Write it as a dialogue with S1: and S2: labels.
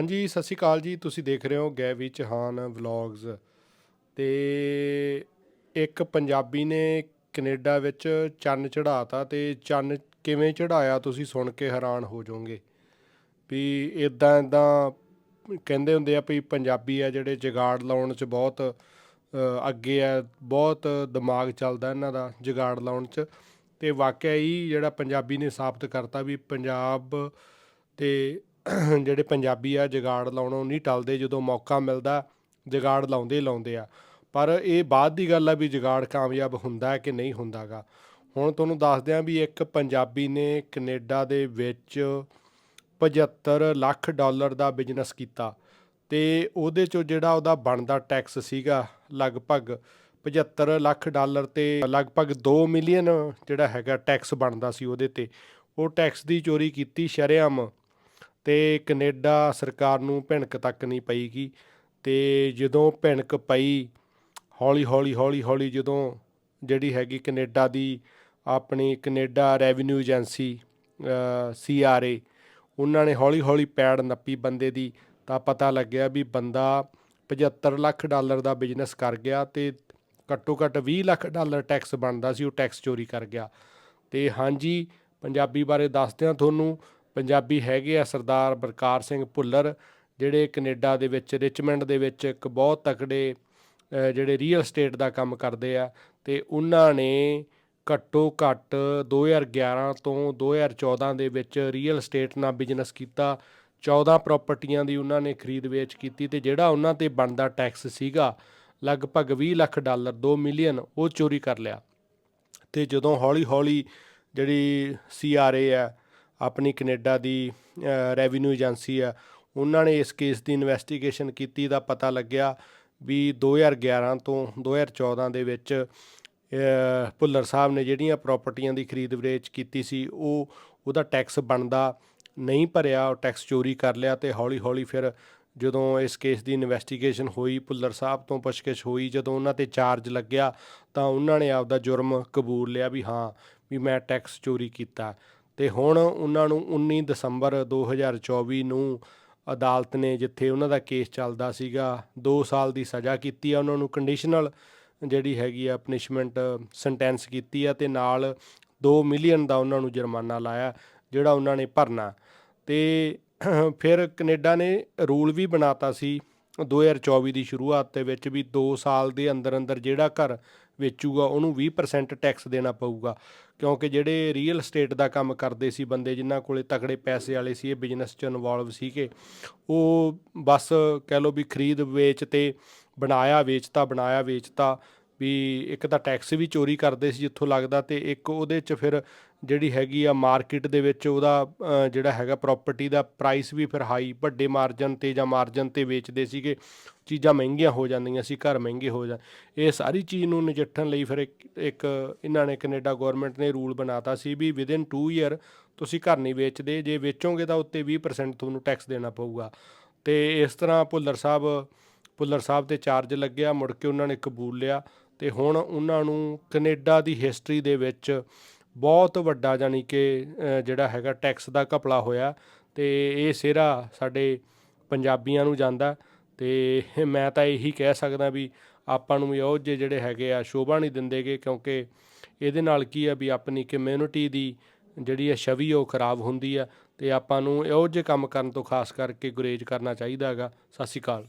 S1: ਹਾਂਜੀ, ਸਤਿ ਸ਼੍ਰੀ ਅਕਾਲ ਜੀ। ਤੁਸੀਂ ਦੇਖ ਰਹੇ ਹੋ ਗੈਵੀ ਚਹਾਨ ਵਲੌਗਸ ਤੇ ਇੱਕ ਪੰਜਾਬੀ ਨੇ ਕੈਨੇਡਾ ਵਿੱਚ ਚੰਨ ਚੜਾਤਾ ਤੇ ਚੰਨ ਕਿਵੇਂ ਚੜਾਇਆ ਤੁਸੀਂ ਸੁਣ ਕੇ ਹੈਰਾਨ ਹੋ ਜਾਓਗੇ। ਵੀ ਇਦਾਂ ਇਦਾਂ ਕਹਿੰਦੇ ਹੁੰਦੇ ਆ ਵੀ ਪੰਜਾਬੀ ਆ ਜਿਹੜੇ ਜਗਾੜ ਲਾਉਣ 'ਚ ਬਹੁਤ ਅੱਗੇ ਆ, ਬਹੁਤ ਦਿਮਾਗ ਚੱਲਦਾ ਇਹਨਾਂ ਦਾ ਜਗਾੜ ਲਾਉਣ 'ਚ। ਤੇ ਵਾਕਿਆ ਹੀ ਜਿਹੜਾ ਪੰਜਾਬੀ ਨੇ ਸਾਬਤ ਕਰਤਾ ਵੀ ਪੰਜਾਬ ਤੇ ਜਿਹੜੇ ਪੰਜਾਬੀ ਆ, ਜਗਾੜ ਲਾਉਣੋਂ ਨਹੀਂ ਟਲਦੇ, ਜਦੋਂ ਮੌਕਾ ਮਿਲਦਾ, ਜਗਾੜ ਲਾਉਂਦੇ ਹੀ ਲਾਉਂਦੇ ਆ। ਪਰ ਇਹ ਬਾਅਦ ਦੀ ਗੱਲ ਆ ਵੀ ਜਗਾੜ ਕਾਮਯਾਬ ਹੁੰਦਾ ਕਿ ਨਹੀਂ ਹੁੰਦਾਗਾ। ਹੁਣ ਤੁਹਾਨੂੰ ਦੱਸਦੇ ਆ ਵੀ ਇੱਕ ਪੰਜਾਬੀ ਨੇ ਕੈਨੇਡਾ ਦੇ ਵਿੱਚ 75 ਲੱਖ ਡਾਲਰ ਦਾ ਬਿਜ਼ਨਸ ਕੀਤਾ ਤੇ ਉਹਦੇ ਚੋਂ ਜਿਹੜਾ ਉਹਦਾ ਬਣਦਾ ਟੈਕਸ ਸੀਗਾ, ਲਗਭਗ 75 ਲੱਖ ਡਾਲਰ ਤੇ ਲਗਭਗ 2 ਮਿਲੀਅਨ ਜਿਹੜਾ ਹੈਗਾ ਟੈਕਸ ਬਣਦਾ ਸੀ ਉਹਦੇ ਤੇ। ਉਹ ਟੈਕਸ ਦੀ ਚੋਰੀ ਕੀਤੀ ਸ਼ਰੇਆਮ ਤੇ ਕੈਨੇਡਾ ਸਰਕਾਰ ਨੂੰ ਭਿਣਕ ਤੱਕ ਨਹੀਂ ਪਈਗੀ। ਤੇ ਜਦੋਂ ਭਿਣਕ ਪਈ, ਹੌਲੀ ਹੌਲੀ ਹੌਲੀ ਹੌਲੀ ਜਦੋਂ ਜਿਹੜੀ ਹੈਗੀ ਕੈਨੇਡਾ ਦੀ ਆਪਣੀ ਕੈਨੇਡਾ ਰੈਵਨਿਊ ਏਜੰਸੀ ਸੀਆਰਏ, ਉਹਨਾਂ ਨੇ ਹੌਲੀ ਹੌਲੀ ਪੈੜ ਨੱਪੀ ਬੰਦੇ ਦੀ। ਤਾਂ ਪਤਾ ਲੱਗਿਆ ਵੀ ਬੰਦਾ 75 ਲੱਖ ਡਾਲਰ ਦਾ ਬਿਜ਼ਨਸ ਕਰ ਗਿਆ ਤੇ ਘੱਟੋ ਘੱਟ 20 ਲੱਖ ਡਾਲਰ ਟੈਕਸ ਬਣਦਾ ਸੀ, ਉਹ ਟੈਕਸ ਚੋਰੀ ਕਰ ਗਿਆ। ਤੇ ਹਾਂਜੀ, ਪੰਜਾਬੀ ਬਾਰੇ ਦੱਸਦਿਆਂ ਤੁਹਾਨੂੰ ਪੰਜਾਬੀ ਹੈਗੇ ਆ ਸਰਦਾਰ ਬਰਕਾਰ ਸਿੰਘ ਭੁੱਲਰ, ਜਿਹੜੇ ਕੈਨੇਡਾ ਦੇ ਵਿੱਚ, ਰਿਚਮੰਡ ਦੇ ਵਿੱਚ ਇੱਕ ਬਹੁਤ ਤਕੜੇ ਜਿਹੜੇ ਰੀਅਲ ਏਸਟੇਟ ਦਾ ਕੰਮ ਕਰਦੇ ਆ ਤੇ ਉਹਨਾਂ ਨੇ ਘੱਟੋ ਘੱਟ 2011 ਤੋਂ 2014 ਦੇ ਵਿੱਚ ਰੀਅਲ ਏਸਟੇਟ ਨਾਲ ਬਿਜ਼ਨਸ ਕੀਤਾ। 14 ਪ੍ਰਾਪਰਟੀਆਂ ਦੀ ਉਹਨਾਂ ਨੇ ਖਰੀਦ ਵੇਚ ਕੀਤੀ ਤੇ ਜਿਹੜਾ ਉਹਨਾਂ ਤੇ ਬਣਦਾ ਟੈਕਸ ਸੀਗਾ, ਲਗਭਗ 20 ਲੱਖ ਡਾਲਰ 2 ਮਿਲੀਅਨ, ਉਹ ਚੋਰੀ ਕਰ ਲਿਆ। ਤੇ ਜਦੋਂ ਹੌਲੀ ਹੌਲੀ ਜਿਹੜੀ ਸੀਆਰਏ ਆ ਆਪਣੀ ਕੈਨੇਡਾ ਦੀ ਰੈਵਨਿਊ ਏਜੰਸੀ ਆ, ਉਹਨਾਂ ਨੇ ਇਸ ਕੇਸ ਦੀ ਇਨਵੈਸਟੀਗੇਸ਼ਨ ਕੀਤੀ ਦਾ ਪਤਾ ਲੱਗਿਆ ਵੀ 2011 ਤੋਂ 2014 ਦੇ ਵਿੱਚ ਭੁੱਲਰ ਸਾਹਿਬ ਨੇ ਜਿਹੜੀਆਂ ਪ੍ਰਾਪਰਟੀਆਂ ਦੀ ਖਰੀਦ ਵੇਚ ਕੀਤੀ ਸੀ, ਉਹ, ਉਹਦਾ ਟੈਕਸ ਬਣਦਾ ਨਹੀਂ ਭਰਿਆ, ਉਹ ਟੈਕਸ ਚੋਰੀ ਕਰ ਲਿਆ ਤੇ ਹੌਲੀ ਹੌਲੀ ਫਿਰ ਜਦੋਂ ਇਸ ਕੇਸ ਦੀ ਇਨਵੈਸਟੀਗੇਸ਼ਨ ਹੋਈ, ਭੁੱਲਰ ਸਾਹਿਬ ਤੋਂ ਪੁੱਛਗਿੱਛ ਹੋਈ, ਜਦੋਂ ਉਹਨਾਂ ਤੇ ਚਾਰਜ ਲੱਗਿਆ ਤਾਂ ਉਹਨਾਂ ਨੇ ਆਪਦਾ ਜੁਰਮ ਕਬੂਲ ਲਿਆ ਵੀ ਹਾਂ, ਵੀ ਮੈਂ ਟੈਕਸ ਚੋਰੀ ਕੀਤਾ। ਤੇ ਹੁਣ ਉਹਨਾਂ ਨੂੰ 19 ਦਸੰਬਰ 2024 ਨੂੰ ਅਦਾਲਤ ਨੇ ਜਿੱਥੇ ਉਹਨਾਂ ਦਾ ਕੇਸ ਚੱਲਦਾ ਸੀਗਾ 2 ਸਾਲ ਦੀ ਸਜ਼ਾ ਕੀਤੀ ਆ ਉਹਨਾਂ ਨੂੰ ਕੰਡੀਸ਼ਨਲ ਜਿਹੜੀ ਹੈਗੀ ਆ ਪਨਿਸ਼ਮੈਂਟ ਸੈਂਟੈਂਸ ਕੀਤੀ ਆ ਤੇ ਨਾਲ 2 ਮਿਲੀਅਨ ਦਾ ਉਹਨਾਂ ਨੂੰ ਜੁਰਮਾਨਾ ਲਾਇਆ, ਜਿਹੜਾ ਉਹਨਾਂ ਨੇ ਭਰਨਾ। ਤੇ ਫਿਰ ਕੈਨੇਡਾ ਨੇ ਰੂਲ ਵੀ ਬਣਾਤਾ ਸੀ 2024 ਦੀ ਸ਼ੁਰੂਆਤ ਦੇ ਵਿੱਚ ਵੀ 2 ਸਾਲ ਦੇ ਅੰਦਰ ਅੰਦਰ ਜਿਹੜਾ ਘਰ ਵੇਚੂਗਾ, ਉਹਨੂੰ 20% ਟੈਕਸ ਦੇਣਾ ਪਊਗਾ। ਕਿਉਂਕਿ ਜਿਹੜੇ ਰੀਅਲ ਏਸਟੇਟ ਦਾ ਕੰਮ ਕਰਦੇ ਸੀ ਬੰਦੇ, ਜਿਨ੍ਹਾਂ ਕੋਲੇ ਤਕੜੇ ਪੈਸੇ ਵਾਲੇ ਸੀ, ਇਹ ਬਿਜ਼ਨਸ 'ਚ ਇਨਵੋਲਵ ਸੀਗੇ, ਉਹ ਬਸ ਕਹਿ ਲਓ ਵੀ ਖਰੀਦ ਵੇਚ ਤੇ ਬਣਾਇਆ, ਵੇਚਤਾ ਬਣਾਇਆ, ਵੇਚਤਾ। ਵੀ ਇੱਕ ਤਾਂ ਟੈਕਸ ਵੀ ਚੋਰੀ ਕਰਦੇ ਸੀ ਜਿੱਥੋਂ ਲੱਗਦਾ ਤੇ ਇੱਕ ਉਹਦੇ 'ਚ ਫਿਰ ਜਿਹੜੀ ਹੈਗੀ ਆ ਮਾਰਕੀਟ ਦੇ ਵਿੱਚ ਉਹਦਾ ਜਿਹੜਾ ਹੈਗਾ ਪ੍ਰਾਪਰਟੀ ਦਾ ਪ੍ਰਾਈਸ ਵੀ ਫਿਰ ਹਾਈ ਵੱਡੇ ਮਾਰਜਨ ਤੇ ਜਾਂ ਮਾਰਜਨ ਤੇ ਵੇਚਦੇ ਸੀਗੇ। ਚੀਜ਼ਾਂ ਮਹਿੰਗੀਆਂ ਹੋ ਜਾਂਦੀਆਂ ਸੀ, ਘਰ ਮਹਿੰਗੇ ਹੋ ਜਾਂ, ਇਹ ਸਾਰੀ ਚੀਜ਼ ਨੂੰ ਨਜਿੱਠਣ ਲਈ ਫਿਰ ਇੱਕ ਇੱਕ ਇਹਨਾਂ ਨੇ ਕੈਨੇਡਾ ਗਵਰਨਮੈਂਟ ਨੇ ਰੂਲ ਬਣਾਤਾ ਸੀ ਵੀ ਵਿਦਿਨ 2 ਇਅਰ ਤੁਸੀਂ ਘਰ ਨਹੀਂ ਵੇਚਦੇ, ਜੇ ਵੇਚੋਗੇ ਤਾਂ ਉੱਤੇ 20% ਤੁਹਾਨੂੰ ਟੈਕਸ ਦੇਣਾ ਪਊਗਾ। ਤੇ ਇਸ ਤਰ੍ਹਾਂ ਭੁੱਲਰ ਸਾਹਿਬ ਭੁੱਲਰ ਸਾਹਿਬ ਤੇ ਚਾਰਜ ਲੱਗਿਆ, ਮੁੜ ਕੇ ਉਹਨਾਂ ਨੇ ਕਬੂਲ ਲਿਆ। ਤੇ ਹੁਣ ਉਹਨਾਂ ਨੂੰ ਕੈਨੇਡਾ ਦੀ ਹਿਸਟਰੀ ਦੇ ਵਿੱਚ ਬਹੁਤ ਵੱਡਾ ਜਾਨੀ ਕਿ ਜਿਹੜਾ ਹੈਗਾ ਟੈਕਸ ਦਾ ਘਪਲਾ ਹੋਇਆ ਤੇ ਇਹ ਸਿਹਰਾ ਸਾਡੇ ਪੰਜਾਬੀਆਂ ਨੂੰ ਜਾਂਦਾ ਤੇ ਮੈਂ ਤਾਂ ਇਹੀ ਕਹਿ ਸਕਦਾ ਵੀ ਆਪਾਂ ਨੂੰ ਵੀ ਉਹ ਜਿਹੇ ਜਿਹੜੇ ਹੈਗੇ ਆ ਸ਼ੋਭਾ ਨਹੀਂ ਦਿੰਦੇਗੇ ਕਿਉਂਕਿ ਇਹਦੇ ਨਾਲ ਕੀ ਆ ਵੀ ਆਪਣੀ ਕਮਿਊਨਿਟੀ ਦੀ ਜਿਹੜੀ ਆ ਛਵੀ ਉਹ ਖਰਾਬ ਹੁੰਦੀ ਆ ਤੇ ਆਪਾਂ ਨੂੰ ਇਹੋ ਜਿਹੇ ਕੰਮ ਕਰਨ ਤੋਂ ਖਾਸ ਕਰਕੇ ਗੁਰੇਜ਼ ਕਰਨਾ ਚਾਹੀਦਾ ਹੈਗਾ। ਸਤਿ ਸ਼੍ਰੀ ਅਕਾਲ।